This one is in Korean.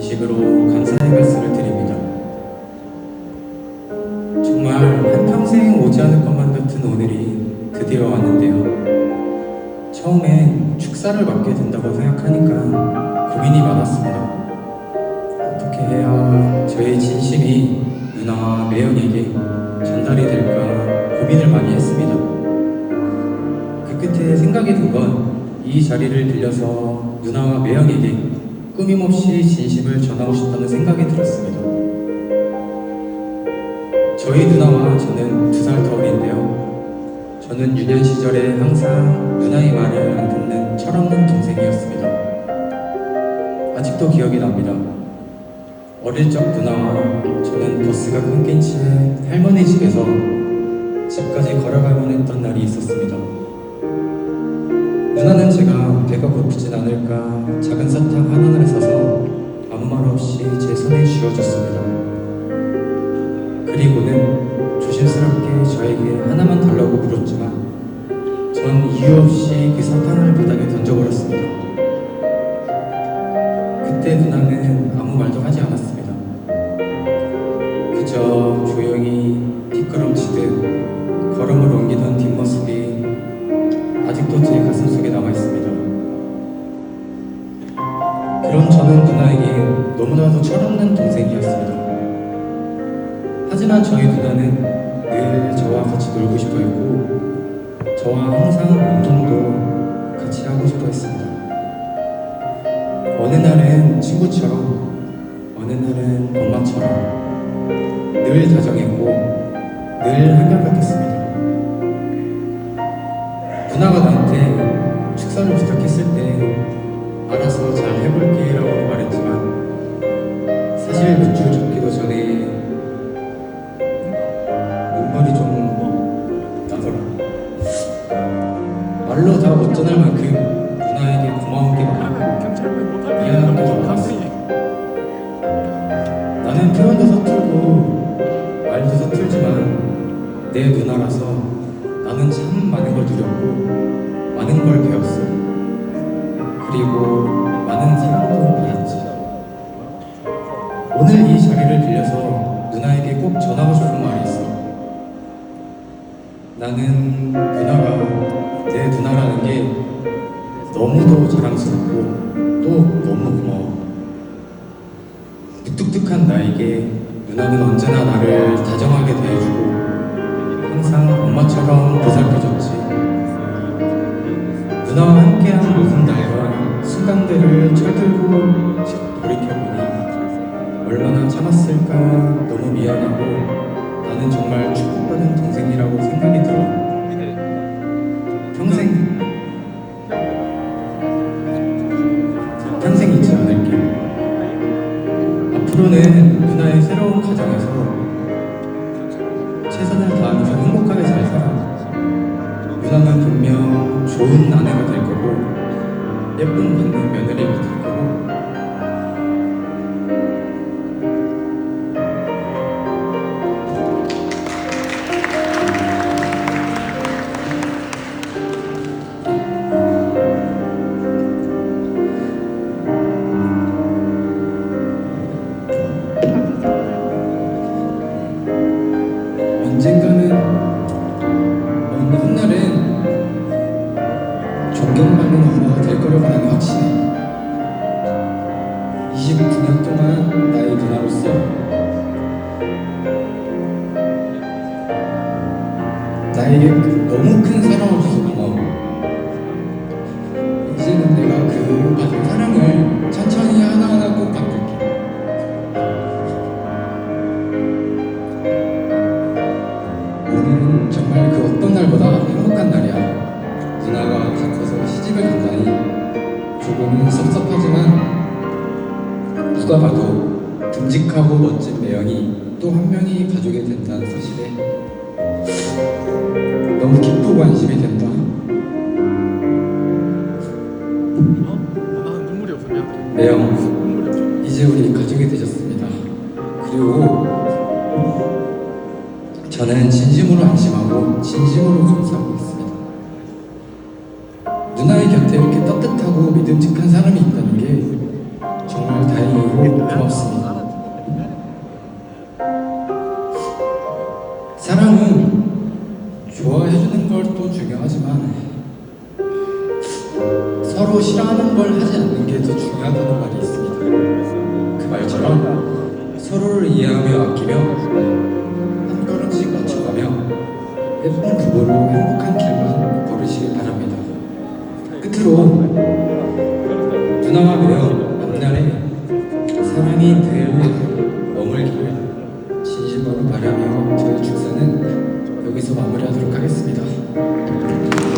진심으로 감사의 말씀을 드립니다. 정말 한평생 오지 않을 것만 같은 오늘이 드디어 왔는데요. 처음엔 축사를 맡게 된다고 생각하니까 고민이 많았습니다. 어떻게 해야 저의 진심이 누나와 매형에게 전달이 될까 고민을 많이 했습니다. 그 끝에 생각이 든 건 이 자리를 빌려서 누나와 매형에게 꾸밈없이 진심을 전하고 싶다는 생각이 들었습니다. 저희 누나와 저는 두살 터울인데요. 저는 유년 시절에 항상 누나의 말을 안 듣는 철없는 동생이었습니다. 아직도 기억이 납니다. 어릴 적 누나와 저는 버스가 끊긴 채 할머니 집에서 집까지 걸어가곤 했던 날이 있었습니다. 누나는 제가 배가 고프진 않을까 작은 사탕 하나를 사서 아무 말 없이 제 손에 쥐어줬습니다. 그리고는 조심스럽게 저에게 하나만 달라고 물었지만 전 이유 없이 그 사탕을 바닥에 던져버렸습니다. 그때 누나는 아무 말도 하지 않았습니다. 아직도 제 가슴 속에 남아 있습니다. 그런 저는 누나에게 너무나도 철없는 동생이었습니다. 하지만 저희 누나는 늘 저와 같이 놀고 싶어 했고, 저와 항상 운동도 같이 하고 싶어 했습니다. 어느 날은 친구처럼, 어느 날은 엄마처럼 늘 다정했고, 늘 한결같았습니다. 누나가 나한테 축사를 부탁했을 때 알아서 잘 해볼게 라고 말했지만 사실 몇줄 적기도 전에 눈물이 좀 나더라. 말로 다못 전할 만큼 누나에게 고마운 게 많았고 미안한 게도 많았어. 나는 표현도 서툴고 말도 서툴지만 내 누나라서 나는 참 많은 걸 누렸고 많은 걸 배웠어. 그리고 많은 사랑도 받았지. 오늘 이 자리를 빌려서 누나에게 꼭 전하고 싶은 말이 있어. 나는 누나가 내 누나라는 게 너무도 자랑스럽고 또 너무 고마워. 무뚝뚝한 나에게 누나는 언제나 나를 다정하게 돌이켜보니 얼마나 참았을까 너무 미안하고 나는 정말 축복받은 동생이라고 생각이 들어. 평생 평생 잊지 않을게. 앞으로는 누나의 새로운 나에게 그 너무 큰 사랑을 줘서 고마워. 이제는 내가 그 받은 사랑을 천천히 하나하나 꼭 바꿀게. 오늘은 정말 그 어떤 날보다 행복한 날이야. 누나가 다 커서 시집을 간다니 조금은 섭섭하지만 누가 봐도 듬직하고 멋진 매형이 또 한 명이 가족이 된다는 사실에 기쁘고 안심이 된다. 매형, 눈물이 없어 이제 우리 가족이 되셨습니다. 그리고 저는 진심으로 안심하고 진심으로 감사하고 있습니다. 누나의 곁에 이렇게 따뜻하고 걸또 중요하지만 서로 싫어하는 걸 하지 않는 게 더 중요하다는 말이 있습니다. 그 말처럼 서로를 이해하며 아끼며 한 걸음씩 맞춰가며 예쁜 부부로 행복한 길만 걸으시길 바랍니다. 끝으로 누나와 매어